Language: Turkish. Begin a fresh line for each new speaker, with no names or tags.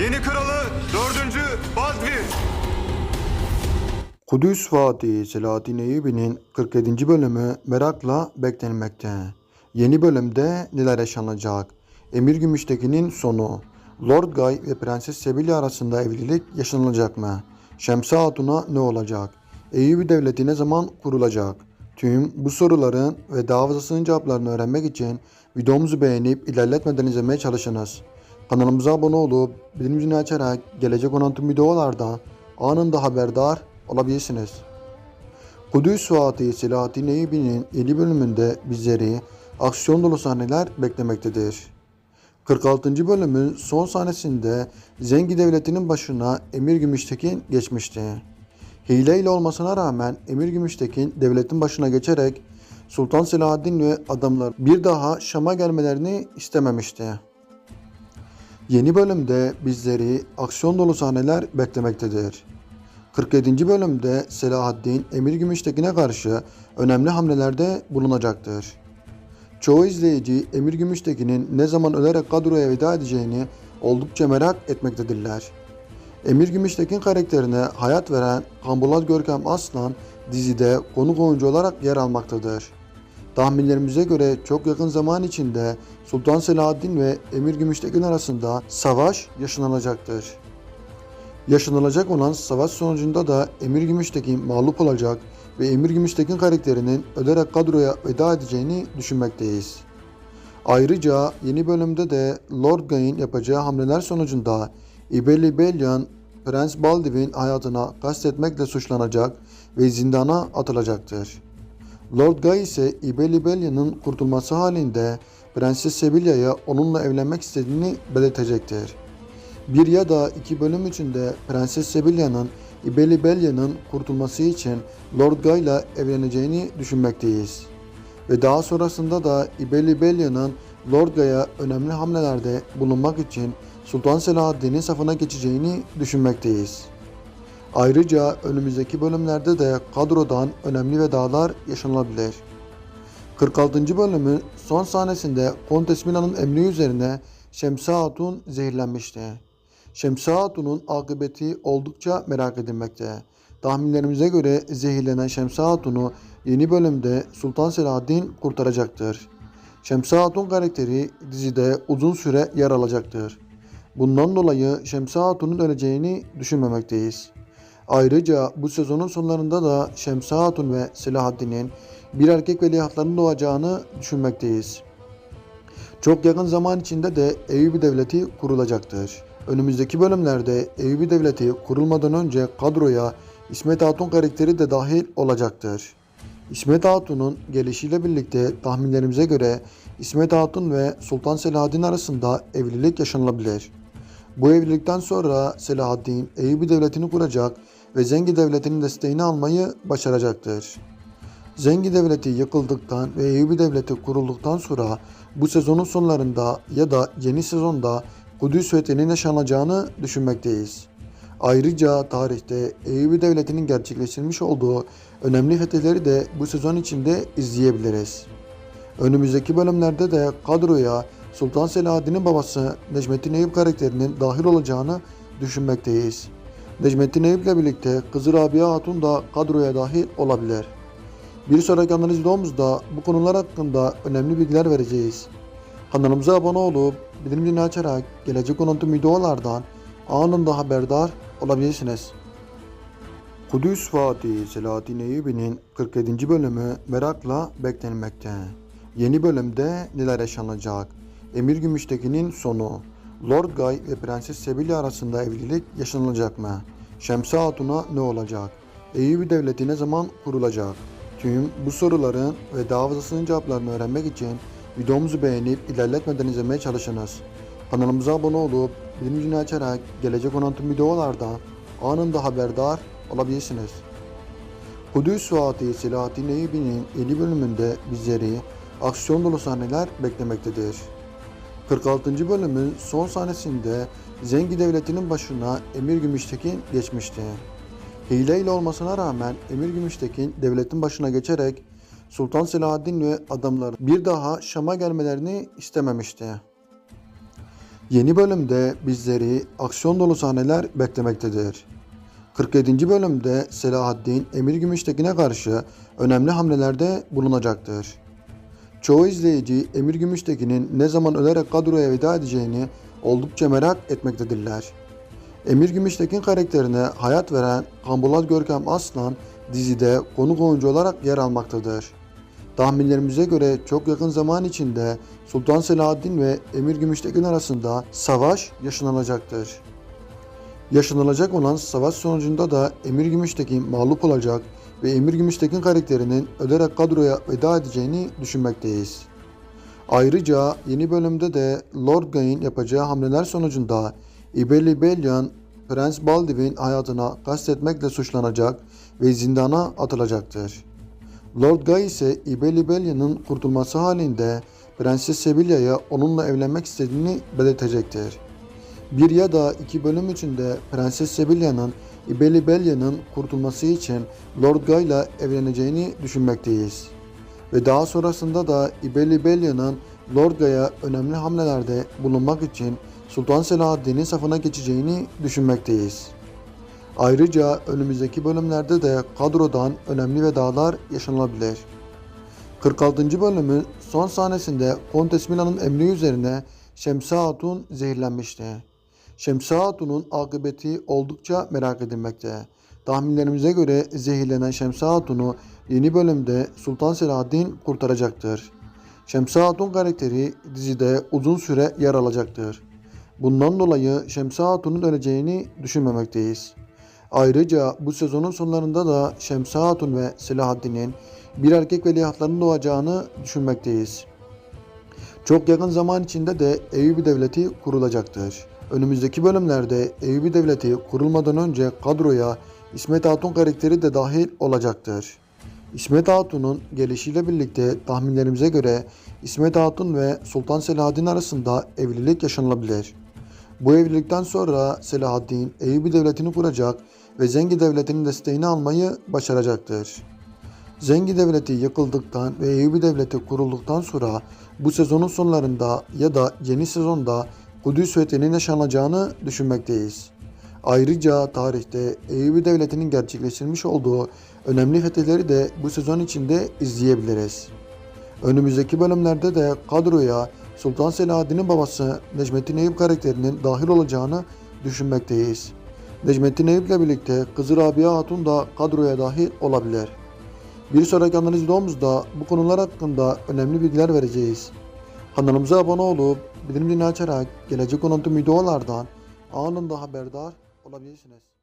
Yeni kralı 4. Baldwin.
Kudüs Fatih Selahattin Eyyubi'nin 47. bölümü merakla beklenmekte. Yeni bölümde neler yaşanacak? Emir Gümüştekin'in sonu. Lord Guy ve Prenses Sebilya arasında evlilik yaşanılacak mı? Şemsi Hatun'a ne olacak? Eyyubi Devleti ne zaman kurulacak? Tüm bu soruların ve daha fazlasının cevaplarını öğrenmek için videomuzu beğenip ilerletmeden izlemeye çalışınız. Kanalımıza abone olup bildirim zilini açarak gelecek olan tüm videolardan anında haberdar olabilirsiniz. Kudüs Fatih Selahattin Eyyubi'nin yeni bölümünde bizleri aksiyon dolu sahneler beklemektedir. 46. bölümün son sahnesinde Zengi Devleti'nin başına Emir Gümüştekin geçmişti. Hileyle olmasına rağmen Emir Gümüştekin devletin başına geçerek Sultan Selahaddin ve adamlar bir daha Şam'a gelmelerini istememişti. Yeni bölümde bizleri aksiyon dolu sahneler beklemektedir. 47. bölümde Selahaddin Emir Gümüştekin'e karşı önemli hamlelerde bulunacaktır. Çoğu izleyici Emir Gümüştekin'in ne zaman ölerek kadroya veda edeceğini oldukça merak etmektedirler. Emir Gümüştekin karakterine hayat veren Kambulat Görkem Aslan dizide konuk oyuncu olarak yer almaktadır. Tahminlerimize göre çok yakın zaman içinde Sultan Selahaddin ve Emir Gümüştekin arasında savaş yaşanılacaktır. Yaşanılacak olan savaş sonucunda da Emir Gümüştekin mağlup olacak ve Emir Gümüştekin karakterinin ölerek kadroya veda edeceğini düşünmekteyiz. Ayrıca yeni bölümde de Lord Guy'in yapacağı hamleler sonucunda İbeli Belyan Prens Baldwin hayatına kastetmekle suçlanacak ve zindana atılacaktır. Lord Guy ise İbeli Belyan'ın kurtulması halinde Prenses Sevilla'ya onunla evlenmek istediğini belirtecektir. Bir ya da iki bölüm içinde Prenses Sevilla'nın İbeli Belya'nın kurtulması için Lord Guy ile evleneceğini düşünmekteyiz. Ve daha sonrasında da İbeli Belya'nın Lord Guy'a önemli hamlelerde bulunmak için Sultan Selahaddin'in safına geçeceğini düşünmekteyiz. Ayrıca önümüzdeki bölümlerde de kadrodan önemli vedalar yaşanılabilir. 46. bölümün son sahnesinde Kontes Milan'ın emri üzerine Şemsi Hatun zehirlenmişti. Şemsi Hatun'un akıbeti oldukça merak edilmekte. Tahminlerimize göre zehirlenen Şemsi Hatun'u yeni bölümde Sultan Selahaddin kurtaracaktır. Şemsi Hatun karakteri dizide uzun süre yer alacaktır. Bundan dolayı Şemsi Hatun'un öleceğini düşünmemekteyiz. Ayrıca bu sezonun sonlarında da Şemsi Hatun ve Selahaddin'in bir erkek veliahtlarının doğacağını düşünmekteyiz. Çok yakın zaman içinde de Eyyubi Devleti kurulacaktır. Önümüzdeki bölümlerde Eyyubi Devleti kurulmadan önce kadroya İsmet Hatun karakteri de dahil olacaktır. İsmet Hatun'un gelişiyle birlikte tahminlerimize göre İsmet Hatun ve Sultan Selahaddin arasında evlilik yaşanılabilir. Bu evlilikten sonra Selahaddin Eyyubi Devleti'ni kuracak ve Zengi Devleti'nin desteğini almayı başaracaktır. Zengi Devleti yıkıldıktan ve Eyyubi Devleti kurulduktan sonra bu sezonun sonlarında ya da yeni sezonda Kudüs fethinin yaşanacağını düşünmekteyiz. Ayrıca tarihte Eyyubi Devleti'nin gerçekleştirmiş olduğu önemli fetihleri de bu sezon içinde izleyebiliriz. Önümüzdeki bölümlerde de kadroya Sultan Selahaddin'in babası Necmettin Eyüp karakterinin dahil olacağını düşünmekteyiz. Necmettin Eyüp birlikte kızı Rabia Hatun da kadroya dahil olabilir. Bir sonraki analiz videomuzda bu konular hakkında önemli bilgiler vereceğiz. Kanalımıza abone olup bildirim zilini açarak gelecek olan tüm videolardan anında haberdar olabilirsiniz. Kudüs Fatih Selahattin Eyyubi'nin 47. bölümü merakla beklenmekte. Yeni bölümde neler yaşanacak? Emir Gümüştekin'in sonu. Lord Guy ve Prenses Sebilya arasında evlilik yaşanılacak mı? Şemsi Hatun'a ne olacak? Eyyubi Devleti ne zaman kurulacak? Tüm bu soruların ve daha fazlasının cevaplarını öğrenmek için videomuzu beğenip ilerletmeden izlemeye çalışınız. Kanalımıza abone olup bildirim zilini açarak gelecek olan tüm videolardan anında haberdar olabilirsiniz. Kudüs Fatih Selahattin Eyyubi'nin yeni bölümünde bizleri aksiyon dolu sahneler beklemektedir. 46. bölümün son sahnesinde Zengi Devleti'nin başına Emir Gümüştekin geçmişti. Hileyle olmasına rağmen Emir Gümüştekin devletin başına geçerek Sultan Selahaddin ve adamları bir daha Şam'a gelmelerini istememişti. Yeni bölümde bizleri aksiyon dolu sahneler beklemektedir. 47. bölümde Selahaddin Emir Gümüştekin'e karşı önemli hamlelerde bulunacaktır. Çoğu izleyici Emir Gümüştekin'in ne zaman ölerek kadroya veda edeceğini oldukça merak etmektedirler. Emir Gümüştekin karakterine hayat veren Kambulat Görkem Aslan dizide konuk oyuncu olarak yer almaktadır. Tahminlerimize göre çok yakın zaman içinde Sultan Selahaddin ve Emir Gümüştekin arasında savaş yaşanılacaktır. Yaşanılacak olan savaş sonucunda da Emir Gümüştekin mağlup olacak ve Emir Gümüştekin karakterinin ölerek kadroya veda edeceğini düşünmekteyiz. Ayrıca yeni bölümde de Lord Guy'in yapacağı hamleler sonucunda İbeli Belyan Prens Baldiv'in hayatına kastetmekle suçlanacak ve zindana atılacaktır. Lord Guy ise İbeli Belyan'ın kurtulması halinde Prenses Sevilla'ya onunla evlenmek istediğini belirtecektir. Bir ya da iki bölüm içinde Prenses Sevilla'nın İbeli Belyan'ın kurtulması için Lord Guy ile evleneceğini düşünmekteyiz. Ve daha sonrasında da İbeli Belyan'ın Lord Guy'a önemli hamlelerde bulunmak için Sultan Selahaddin'in safına geçeceğini düşünmekteyiz. Ayrıca önümüzdeki bölümlerde de kadrodan önemli vedalar yaşanılabilir. 46. bölümün son sahnesinde Kontes Milan'ın emri üzerine Şemsa Hatun zehirlenmişti. Şemsa Hatun'un akıbeti oldukça merak edilmekte. Tahminlerimize göre zehirlenen Şemsa Hatun'u yeni bölümde Sultan Selahaddin kurtaracaktır. Şemsa Hatun karakteri dizide uzun süre yer alacaktır. Bundan dolayı Şemsa Hatun'un öleceğini düşünmemekteyiz. Ayrıca bu sezonun sonlarında da Şemsa Hatun ve Selahaddin'in bir erkek veliahtlarının doğacağını düşünmekteyiz. Çok yakın zaman içinde de Eyyubi Devleti kurulacaktır. Önümüzdeki bölümlerde Eyyubi Devleti kurulmadan önce kadroya İsmet Hatun karakteri de dahil olacaktır. İsmet Hatun'un gelişiyle birlikte tahminlerimize göre İsmet Hatun ve Sultan Selahaddin arasında evlilik yaşanılabilir. Bu evlilikten sonra Selahaddin Eyyubi Devleti'ni kuracak ve Zengi Devleti'nin desteğini almayı başaracaktır. Zengi Devleti yıkıldıktan ve Eyyubi Devleti kurulduktan sonra bu sezonun sonlarında ya da yeni sezonda Kudüs fethinin yaşanacağını düşünmekteyiz. Ayrıca tarihte Eyyubi Devleti'nin gerçekleştirmiş olduğu önemli fetihleri de bu sezon içinde izleyebiliriz. Önümüzdeki bölümlerde de kadroya Sultan Selahaddin'in babası Necmettin Eyüp karakterinin dahil olacağını düşünmekteyiz. Necmettin Eyüp ile birlikte kızı Rabia Hatun da kadroya dahil olabilir. Bir sonraki analiz videomuzda bu konular hakkında önemli bilgiler vereceğiz. Kanalımıza abone olup bildirim zilini açarak gelecek olan tüm videolardan anında haberdar olabilirsiniz.